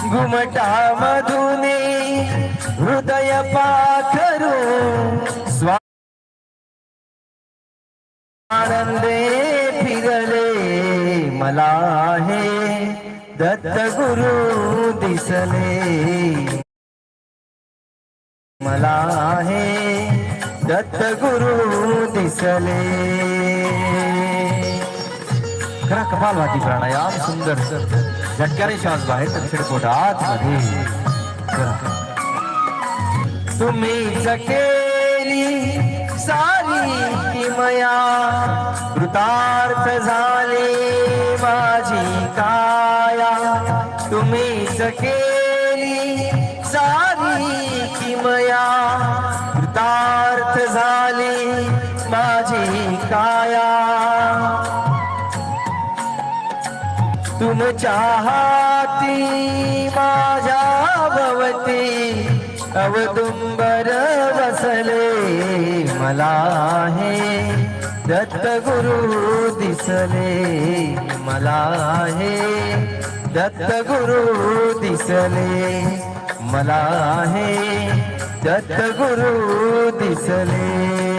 घुमटा मधुने हृदय पाखरू स्वानंदे फिरले मला हे दत्त गुरु दिसले. मला हे दत्त गुरु दिसले. खरा कपालभाती प्राणायाम, सुंदर। झटक्याने श्वास बाहेर दक्षिण पोट आतमध्ये करा. तुम्ही जकेली सारी किमया कृतार्थ झाले माझी काया। तुम्ही जकेली सारी किमया कृतार्थ झाली माझी काया। तुमच्या चाहती माझ्या भवती अवदुंबर बसले मला हे दत्त गुरु दिसले मला हे दत्त गुरु दिसले मला हे दत्त गुरु दिसले